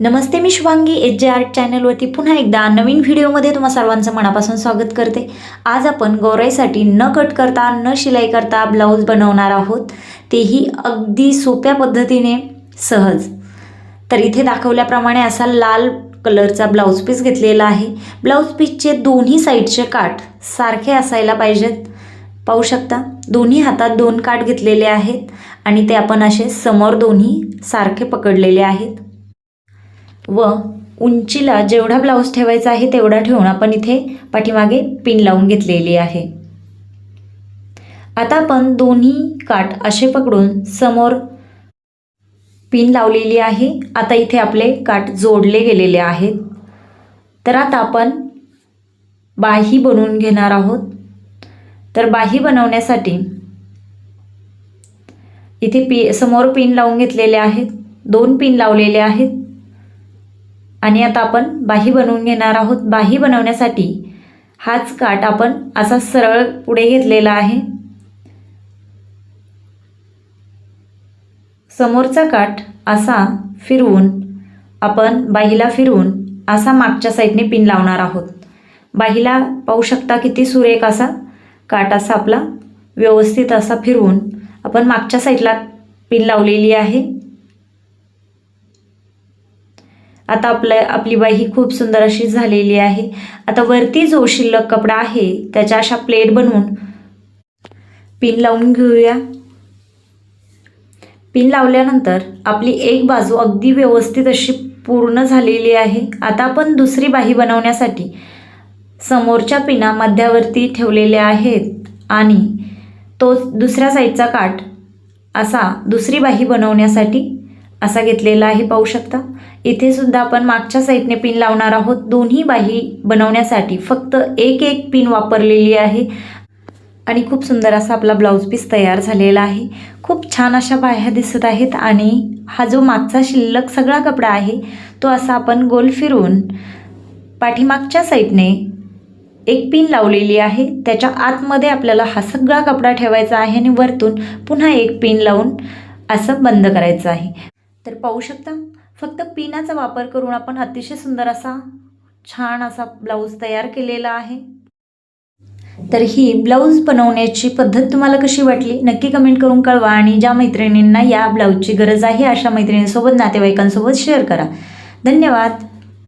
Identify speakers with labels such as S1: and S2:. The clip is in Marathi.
S1: नमस्ते मी शुभांगी एच जे आर्ट चॅनलवरती पुन्हा एकदा नवीन व्हिडिओमध्ये तुम्हा सर्वांचं मनापासून स्वागत करते. आज आपण गौराईसाठी न कट करता न शिलाई करता ब्लाऊज बनवणार आहोत. तेही अगदी सोप्या पद्धतीने सहज. तर इथे दाखवल्याप्रमाणे असा लाल कलरचा ब्लाऊज पीस घेतलेला आहे. ब्लाऊज पीसचे दोन्ही साईडचे काठ सारखे असायला पाहिजेत. पाहू शकता दोन्ही हातात दोन काठ घेतलेले आहेत आणि ते आपण असे समोर दोन्ही सारखे पकडलेले आहेत. व उंचीला जेवढा ब्लाऊज ठेवायचा आहे तेवढा ठेवून आपण इथे पाठीमागे पिन लावून घेतलेली आहे. आता आपण दोन्ही काठ असे पकडून समोर पिन लावलेली आहे. आता इथे आपले काठ जोडले गेलेले आहेत. तर आता आपण बाही बनवून घेणार आहोत. तर बाही बनवण्यासाठी इथे पी समोर पिन लावून घेतलेले आहेत. दोन पिन लावलेले आहेत. आणि आता आपण बाही बनवून घेणार आहोत. बाही बनवण्यासाठी हाच काठ आपण असा सरळ पुढे घेतलेला आहे. समोरचा काठ असा फिरवून आपण बाहीला फिरवून असा मागच्या साईडने पिन लावणार आहोत. बाहीला पाहू शकता किती सुरेख असा काठ असा आपला व्यवस्थित असा फिरवून आपण मागच्या साईडला पिन लावलेली आहे. आता आपलं आपली बाई ही खूप सुंदर अशी झालेली आहे. आता वरती जो शिल्लक कपडा आहे त्याच्या अशा प्लेट बनवून पिन लावून घेऊया. पिन लावल्यानंतर आपली एक बाजू अगदी व्यवस्थित अशी पूर्ण झालेली आहे. आता आपण दुसरी बाही बनवण्यासाठी समोरच्या पिना मध्यावरती ठेवलेल्या आहेत आणि तो दुसऱ्या साईडचा काठ असा दुसरी बाही बनवण्यासाठी असा घेतलेला आहे पाहू शकता. इथे सुद्धा आपण मागच्या साईडने पिन लावणार आहोत. दोन्ही बाही बनवण्यासाठी फक्त एक एक पिन वापरलेली आहे. आणि खूप सुंदर असा आपला ब्लाऊज पीस तयार झालेला आहे. खूप छान अशा बाह्या दिसत आहेत आणि हा जो मागचा शिल्लक सगळा कपडा आहे तो असा आपण गोल फिरवून पाठीमागच्या साईडने एक पिन लावलेली आहे. त्याच्या आतमध्ये आपल्याला हा सगळा कपडा ठेवायचा आहे आणि वरतून पुन्हा एक पिन लावून असं बंद करायचं आहे. तर पाहू शकता फक्त पिनाचा वापर करून आपण अतिशय सुंदर असा छान असा ब्लाऊज तयार केलेला आहे. तर ही ब्लाऊज बनवण्याची पद्धत तुम्हाला कशी वाटली नक्की कमेंट करून कळवा आणि ज्या मैत्रिणींना या ब्लाऊजची गरज आहे अशा मैत्रिणींसोबत नातेवाईकांसोबत शेअर करा. धन्यवाद.